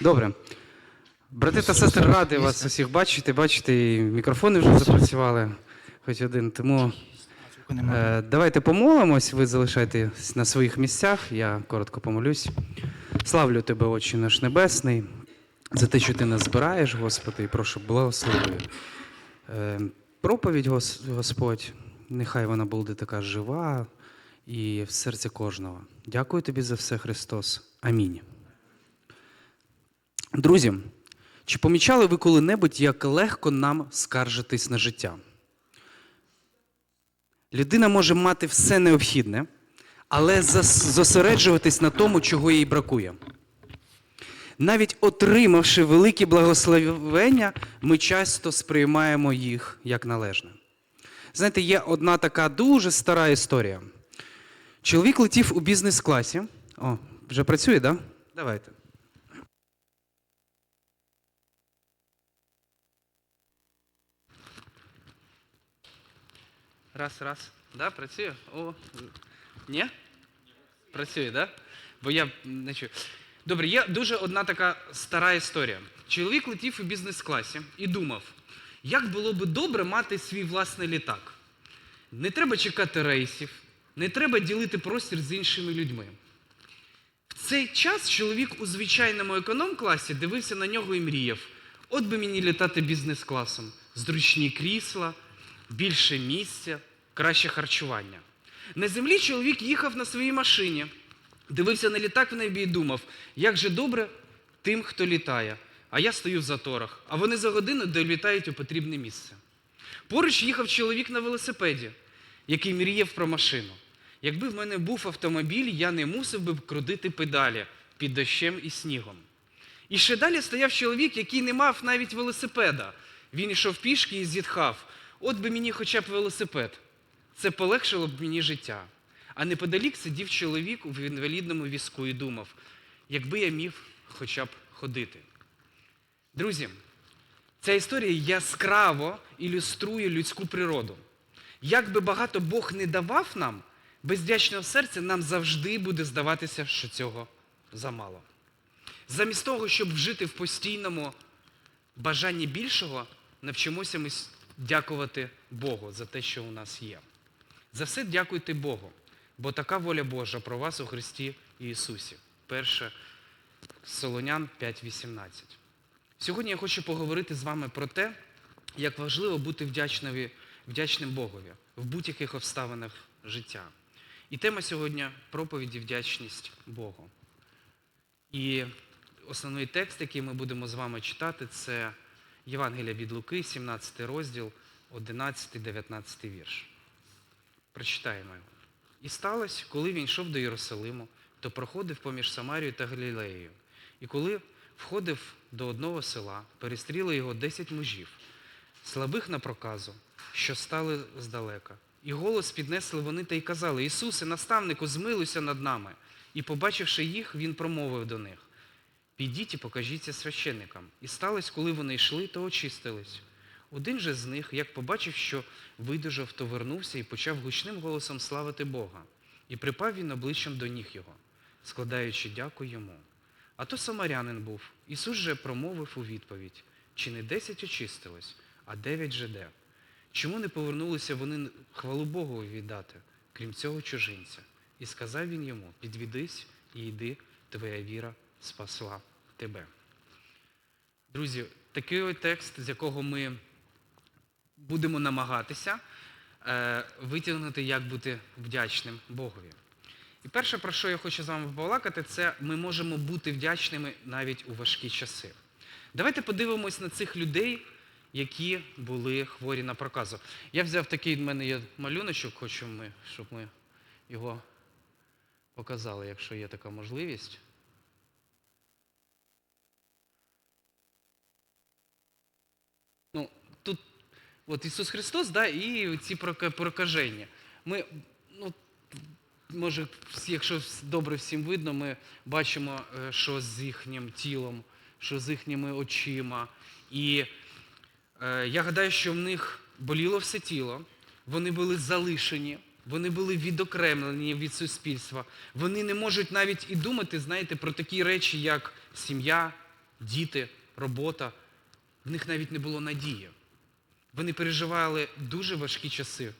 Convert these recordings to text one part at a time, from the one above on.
Добре. Брати та сестри, радий вас усіх бачити. Бачите, і мікрофони вже запрацювали, хоч один. Тому е, давайте помолимось, ви залишайтесь на своїх місцях, я коротко помолюсь. Славлю тебе, Отче наш Небесний, за те, що ти нас збираєш, Господи, і прошу благослови. Е, проповідь, Гос- Господь, нехай вона буде така жива і в серці кожного. Дякую тобі за все, Христос. Амінь. Друзі, чи помічали ви коли-небудь, як легко нам скаржитись на життя? Людина може мати все необхідне, але зосереджуватись на тому, чого їй бракує. Навіть отримавши великі благословення, ми часто сприймаємо їх як належне. Знаєте, є одна така дуже стара історія. Чоловік летів у бізнес-класі. О, вже працює, так? Да? Давайте. Раз, раз. Да, працює? О. Ні? Працює, да? Бо я не чую. Добре, є дуже одна така стара історія. Чоловік летів у бізнес-класі і думав, як було би добре мати свій власний літак. Не треба чекати рейсів, не треба ділити простір з іншими людьми. В цей час чоловік у звичайному економ-класі дивився на нього і мріяв: от би мені літати бізнес-класом, зручні крісла, більше місця, краще харчування. На землі чоловік їхав на своїй машині, дивився на літак в небі і думав, як же добре тим, хто літає. А я стою в заторах, а вони за годину долітають у потрібне місце. Поруч їхав чоловік на велосипеді, який мріяв про машину. Якби в мене був автомобіль, я не мусив би крутити педалі під дощем і снігом. І ще далі стояв чоловік, який не мав навіть велосипеда. Він йшов пішки і зітхав. От би мені хоча б велосипед. Це полегшило б мені життя. А неподалік сидів чоловік в інвалідному візку і думав, якби я міг хоча б ходити. Друзі, ця історія яскраво ілюструє людську природу. Як би багато Бог не давав нам, без вдячного серця нам завжди буде здаватися, що цього замало. Замість того, щоб жити в постійному бажанні більшого, навчимося ми дякувати Богу за те, що у нас є. За все дякуйте Богу, бо така воля Божа про вас у Христі Ісусі. Перше Солонян 5.18. Сьогодні я хочу поговорити з вами про те, як важливо бути вдячним Богові в будь-яких обставинах життя. І тема сьогодні проповіді вдячність Богу. І основний текст, який ми будемо з вами читати, це Євангелія від Луки, 17 розділ, 11-19 вірш. Прочитаємо його. І сталося, коли він йшов до Єрусалиму, то проходив поміж Самарією та Галілеєю. І коли входив до одного села, перестріли його десять мужів, слабих на проказу, що стали здалека. І голос піднесли вони та й казали, Ісусе, наставнику, змилуйся над нами. І, побачивши їх, він промовив до них, підіть і покажіться священникам. І сталося, коли вони йшли, то очистились. Один же з них, як побачив, що видужав, то вернувся і почав гучним голосом славити Бога. І припав він обличчям до ніг його, складаючи дяку йому. А то самарянин був. Ісус же промовив у відповідь, чи не десять очистилось, а дев'ять же де. Чому не повернулися вони хвалу Богу віддати, крім цього чужинця? І сказав він йому, підвідись і йди, твоя віра спасла тебе. Друзі, такий текст, з якого ми будемо намагатися е, витягнути, як бути вдячним Богові. І перше, про що я хочу з вами побалакати, це ми можемо бути вдячними навіть у важкі часи. Давайте подивимось на цих людей, які були хворі на проказу. Я взяв такий, в мене є малюночок, хочу, ми, щоб ми його показали, якщо є така можливість. Ну, тут от Ісус Христос, да, і ці прока- прокаження. Ми, ну, може, якщо добре всім видно, ми бачимо, е, що з їхнім тілом, що з їхніми очима. І е, я гадаю, що в них боліло все тіло, вони були залишені, вони були відокремлені від суспільства. Вони не можуть навіть і думати, знаєте, про такі речі, як сім'я, діти, робота. В них навіть не було надії. Вони переживали дуже важкі часи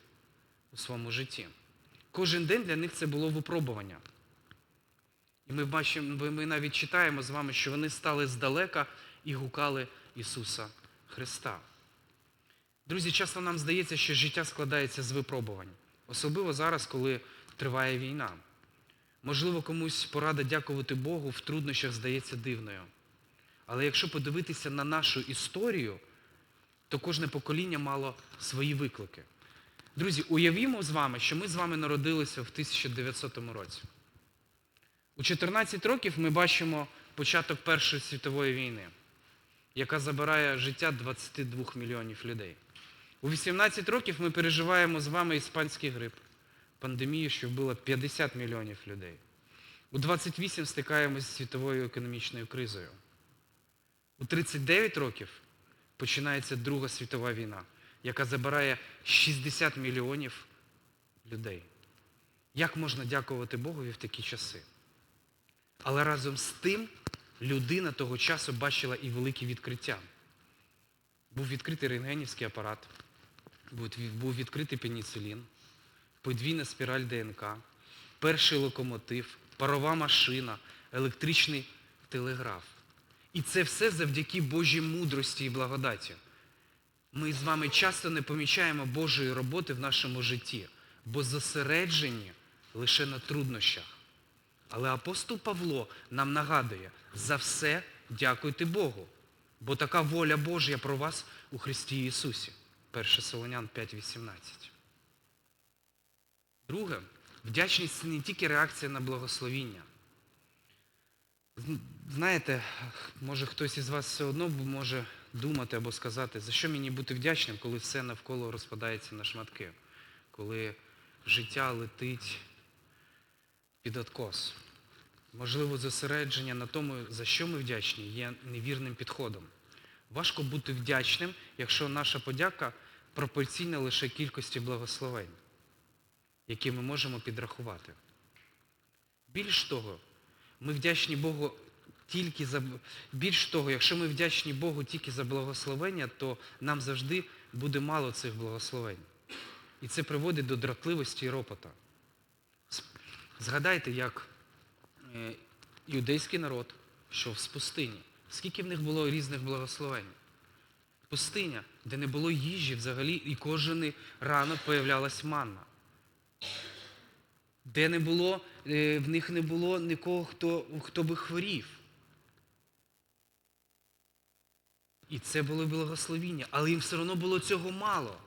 у своєму житті. Кожен день для них це було випробування. І ми бачимо, ми навіть читаємо з вами, що вони стали здалека і гукали Ісуса Христа. Друзі, часто нам здається, що життя складається з випробувань. Особливо зараз, коли триває війна. Можливо, комусь порада дякувати Богу в труднощах здається дивною. Але якщо подивитися на нашу історію, то кожне покоління мало свої виклики. Друзі, уявімо з вами, що ми з вами народилися в 1900 році. У 14 років ми бачимо початок Першої світової війни, яка забирає життя 22 мільйонів людей. У 18 років ми переживаємо з вами іспанський грип, пандемію, що вбила 50 мільйонів людей. У 28 стикаємося з світовою економічною кризою. У 39 років починається Друга світова війна, яка забирає 60 мільйонів людей. Як можна дякувати Богові в такі часи? Але разом з тим людина того часу бачила і великі відкриття. Був відкритий рентгенівський апарат, був відкритий пеніцилін, подвійна спіраль ДНК, перший локомотив, парова машина, електричний телеграф. І це все завдяки Божій мудрості і благодаті. Ми з вами часто не помічаємо Божої роботи в нашому житті, бо зосереджені лише на труднощах. Але апостол Павло нам нагадує, за все дякуйте Богу, бо така воля Божя про вас у Христі Ісусі. 1 Солонян 5.18. Друге, вдячність це не тільки реакція на благословіння. Знаєте, може хтось із вас все одно може думати або сказати, за що мені бути вдячним, коли все навколо розпадається на шматки, коли життя летить під откос. Можливо, зосередження на тому, за що ми вдячні, є невірним підходом. Важко бути вдячним, якщо наша подяка пропорційна лише кількості благословень, які ми можемо підрахувати. Більш того, ми вдячні Богу тільки за більш того, якщо ми вдячні Богу тільки за благословення, то нам завжди буде мало цих благословень. І це приводить до дратливості і ропота. Згадайте, як е, юдейський народ йшов з пустині. Скільки в них було різних благословень? Пустиня, де не було їжі взагалі, і кожен ранок появлялась манна. Де не було, е, в них не було нікого, хто, хто би хворів. І це було благословіння, але їм все одно було цього мало.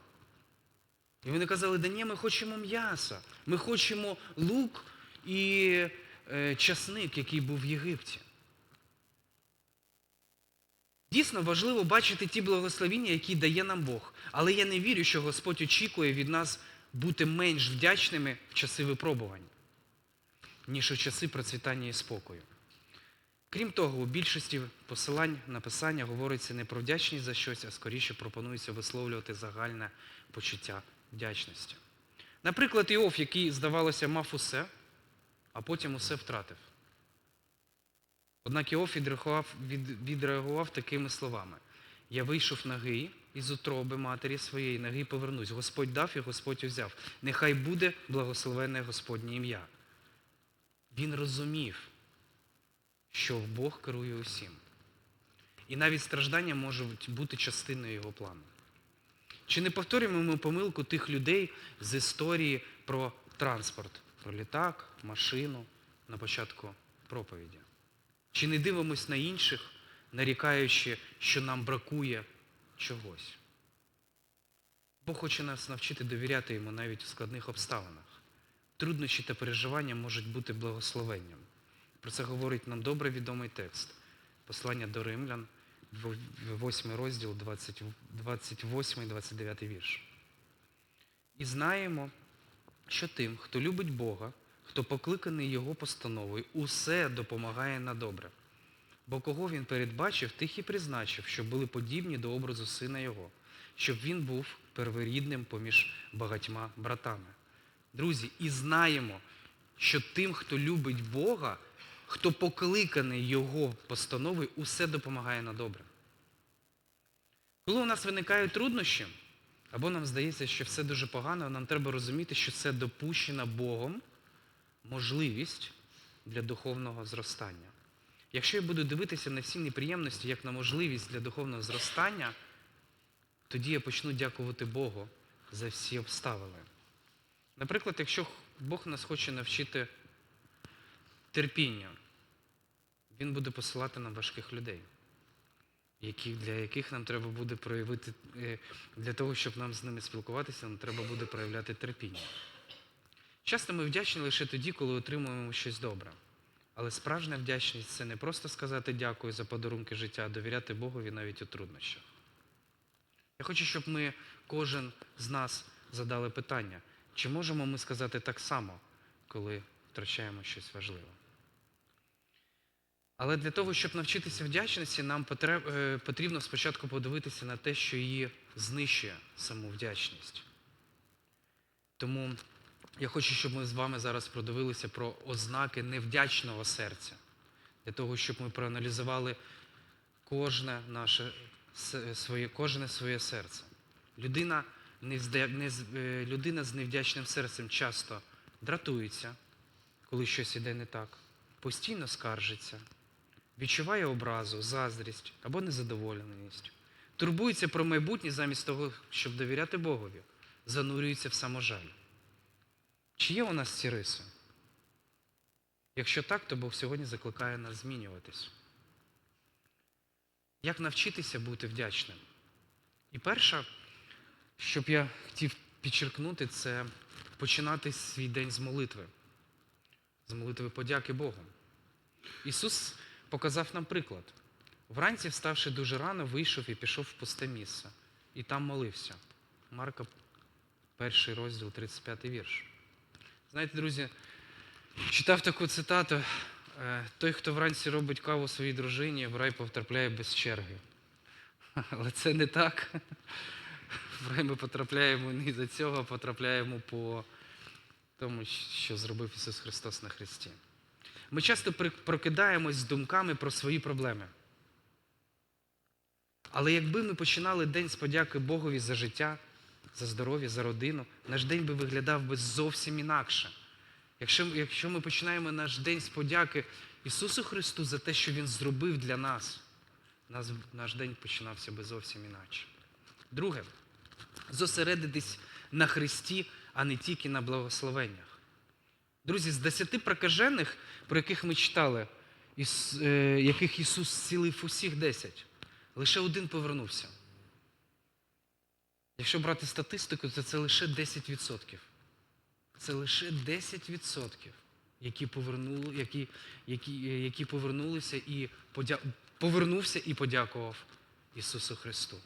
І вони казали, да ні, ми хочемо м'яса, ми хочемо лук і е, часник, який був в Єгипті. Дійсно важливо бачити ті благословіння, які дає нам Бог. Але я не вірю, що Господь очікує від нас бути менш вдячними в часи випробувань, ніж у часи процвітання і спокою. Крім того, у більшості посилань на Писання говориться не про вдячність за щось, а скоріше пропонується висловлювати загальне почуття вдячності. Наприклад, Іов, який, здавалося, мав усе, а потім усе втратив. Однак Іов відреагував, від, відреагував такими словами. Я вийшов ноги із утроби матері своєї, ноги повернусь. Господь дав і Господь узяв. Нехай буде благословенне Господнє ім'я. Він розумів, що Бог керує усім. І навіть страждання можуть бути частиною його плану. Чи не повторюємо ми помилку тих людей з історії про транспорт, про літак, машину на початку проповіді? Чи не дивимось на інших, нарікаючи, що нам бракує чогось? Бог хоче нас навчити довіряти йому навіть у складних обставинах. Труднощі та переживання можуть бути благословенням. Про це говорить нам добре відомий текст. Послання до римлян, 8 розділ, 28-29 вірш. І знаємо, що тим, хто любить Бога, хто покликаний Його постановою, усе допомагає на добре. Бо кого він передбачив, тих і призначив, щоб були подібні до образу Сина Його, щоб він був перворідним поміж багатьма братами. Друзі, і знаємо, що тим, хто любить Бога, хто покликаний Його постановою, усе допомагає на добре. Коли у нас виникають труднощі, або нам здається, що все дуже погано, нам треба розуміти, що це допущена Богом можливість для духовного зростання. Якщо я буду дивитися на всі неприємності як на можливість для духовного зростання, тоді я почну дякувати Богу за всі обставини. Наприклад, якщо Бог нас хоче навчити терпінню, Він буде посилати нам важких людей, які, для яких нам треба буде проявити, е, для того, щоб нам з ними спілкуватися, нам треба буде проявляти терпіння. Часто ми вдячні лише тоді, коли отримуємо щось добре. Але справжня вдячність це не просто сказати дякую за подарунки життя, а довіряти Богові навіть у труднощах. Я хочу, щоб ми, кожен з нас задали питання, чи можемо ми сказати так само, коли втрачаємо щось важливе. Але для того, щоб навчитися вдячності, нам е, потрібно спочатку подивитися на те, що її знищує саму вдячність. Тому я хочу, щоб ми з вами зараз продивилися про ознаки невдячного серця, для того, щоб ми проаналізували кожне наше своє, кожне своє серце. Людина, е, людина з невдячним серцем часто дратується, коли щось іде не так, постійно скаржиться, відчуває образу, заздрість або незадоволеність, турбується про майбутнє замість того, щоб довіряти Богові, занурюється в саможаль. Чи є у нас ці риси? Якщо так, то Бог сьогодні закликає нас змінюватись. Як навчитися бути вдячним? І перше, що б я хотів підчеркнути, це починати свій день з молитви, з молитви подяки Богу. Ісус показав нам приклад. Вранці, вставши дуже рано, вийшов і пішов в пусте місце. І там молився. Марка, перший розділ, 35 вірш. Знаєте, друзі, читав таку цитату. е, Той, хто вранці робить каву своїй дружині, в рай потрапляє без черги. Але це не так. В рай ми потрапляємо не за цього, а потрапляємо по тому, що зробив Ісус Христос на Христі. Ми часто прокидаємось з думками про свої проблеми. Але якби ми починали день з подяки Богові за життя, за здоров'я, за родину, наш день би виглядав би зовсім інакше. Якщо, якщо ми починаємо наш день з подяки Ісусу Христу за те, що Він зробив для нас, нас, наш день починався би зовсім інакше. Друге, зосередитись на Христі, а не тільки на благословеннях. Друзі, з десяти прокажених, про яких ми читали, е, яких Ісус зцілив усіх десять, лише один повернувся. Якщо брати статистику, то це лише 10%. Це лише 10%, які, повернули, які, які, е, які повернулися і подя... повернувся і подякував Ісусу Христу.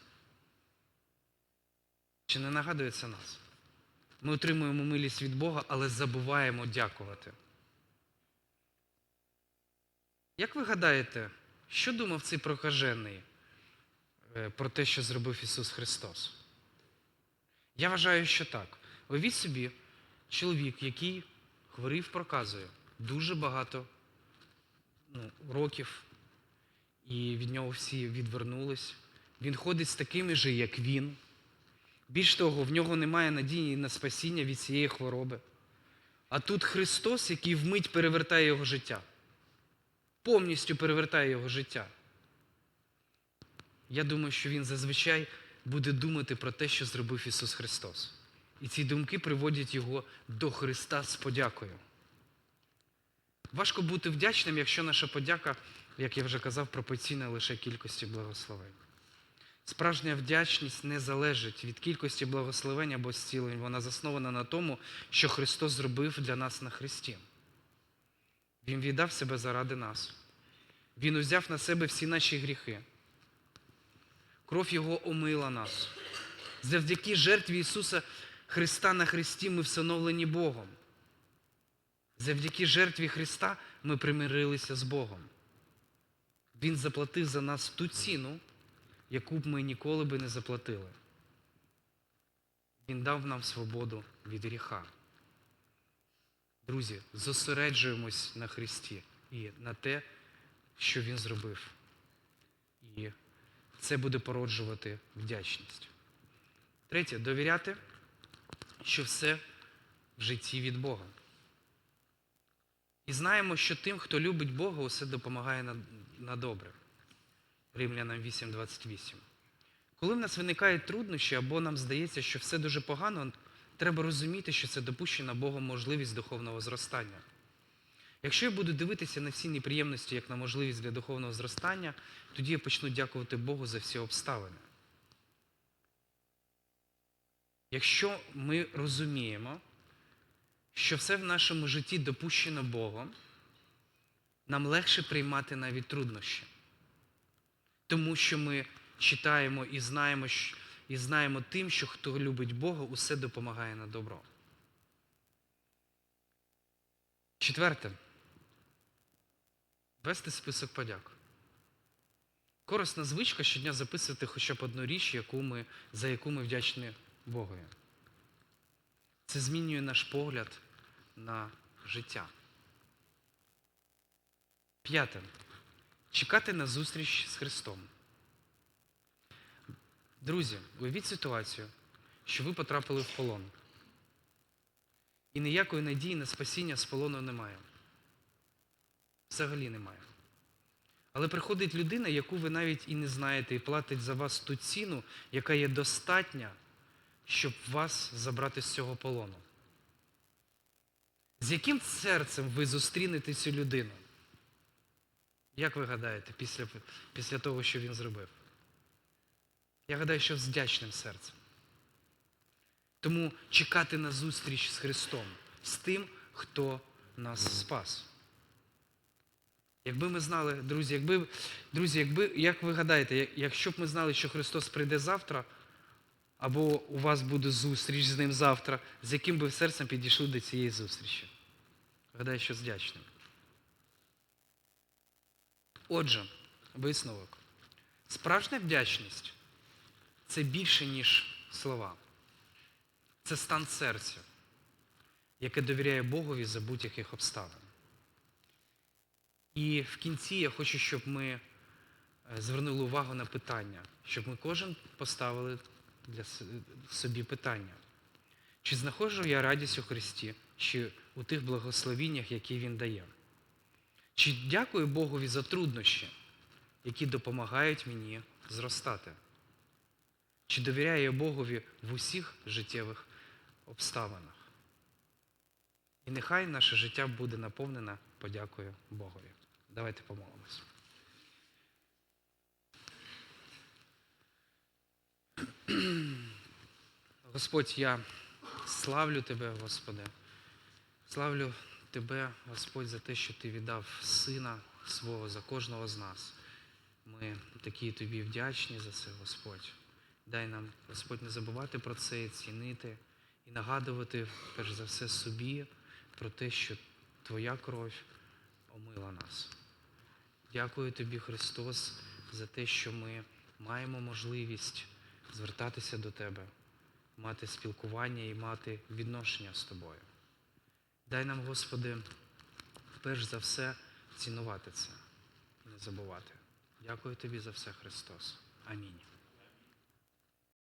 Чи не нагадує це нас? Ми отримуємо милість від Бога, але забуваємо дякувати. Як ви гадаєте, що думав цей прокажений е, про те, що зробив Ісус Христос? Я вважаю, що так. Уявіть собі, чоловік, який хворів проказою дуже багато ну, років, і від нього всі відвернулись. Він ходить з такими же, як він. Більш того, в нього немає надії на спасіння від цієї хвороби. А тут Христос, який вмить перевертає його життя, повністю перевертає його життя. Я думаю, що він зазвичай буде думати про те, що зробив Ісус Христос. І ці думки приводять його до Христа з подякою. Важко бути вдячним, якщо наша подяка, як я вже казав, пропорційна лише кількості благословень. Справжня вдячність не залежить від кількості благословень або зцілень. Вона заснована на тому, що Христос зробив для нас на Христі. Він віддав себе заради нас. Він узяв на себе всі наші гріхи. Кров Його омила нас. Завдяки жертві Ісуса Христа на Христі ми всиновлені Богом. Завдяки жертві Христа ми примирилися з Богом. Він заплатив за нас ту ціну, яку б ми ніколи би не заплатили. Він дав нам свободу від гріха. Друзі, зосереджуємось на Христі і на те, що Він зробив. І це буде породжувати вдячність. Третє довіряти, що все в житті від Бога. І знаємо, що тим, хто любить Бога, усе допомагає на, на добре. Римлянам 8.28. Коли в нас виникають труднощі, або нам здається, що все дуже погано, треба розуміти, що це допущена Богом можливість духовного зростання. Якщо я буду дивитися на всі неприємності як на можливість для духовного зростання, тоді я почну дякувати Богу за всі обставини. Якщо ми розуміємо, що все в нашому житті допущено Богом, нам легше приймати навіть труднощі. Тому що ми читаємо і знаємо, і знаємо тим, що хто любить Бога, усе допомагає на добро. Четверте. Вести список подяк. Корисна звичка щодня записувати хоча б одну річ, яку ми, за яку ми вдячні Богові. Це змінює наш погляд на життя. П'яте. Чекати на зустріч з Христом. Друзі, уявіть ситуацію, що ви потрапили в полон. І ніякої надії на спасіння з полону немає. Взагалі немає. Але приходить людина, яку ви навіть і не знаєте, і платить за вас ту ціну, яка є достатня, щоб вас забрати з цього полону. З яким серцем ви зустрінете цю людину? Як ви гадаєте, після, після того, що він зробив? Я гадаю, що з вдячним серцем. Тому чекати на зустріч з Христом, з тим, хто нас спас. Якби ми знали, друзі, якби, друзі, якби, як ви гадаєте, якщо б ми знали, що Христос прийде завтра, або у вас буде зустріч з ним завтра, з яким би серцем підійшли до цієї зустрічі? Гадаю, що з вдячним. Отже, висновок. Справжня вдячність це більше, ніж слова. Це стан серця, яке довіряє Богові за будь-яких обставин. І в кінці я хочу, щоб ми е, звернули увагу на питання, щоб ми кожен поставили для собі питання. Чи знаходжу я радість у Христі, чи у тих благословіннях, які Він дає? Чи дякую Богові за труднощі, які допомагають мені зростати? Чи довіряю я Богові в усіх життєвих обставинах? І нехай наше життя буде наповнене подякою Богові. Давайте помолимось. Господь, я славлю Тебе, Господи. Славлю Тебе, Господь, за те, що Ти віддав Сина свого за кожного з нас. Ми такі Тобі вдячні за це, Господь. Дай нам, Господь, не забувати про це і цінити, і нагадувати, перш за все, собі про те, що Твоя кров омила нас. Дякую Тобі, Христос, за те, що ми маємо можливість звертатися до Тебе, мати спілкування і мати відношення з Тобою. Дай нам, Господи, перш за все цінувати це і не забувати. Дякую Тобі за все, Христос. Амінь.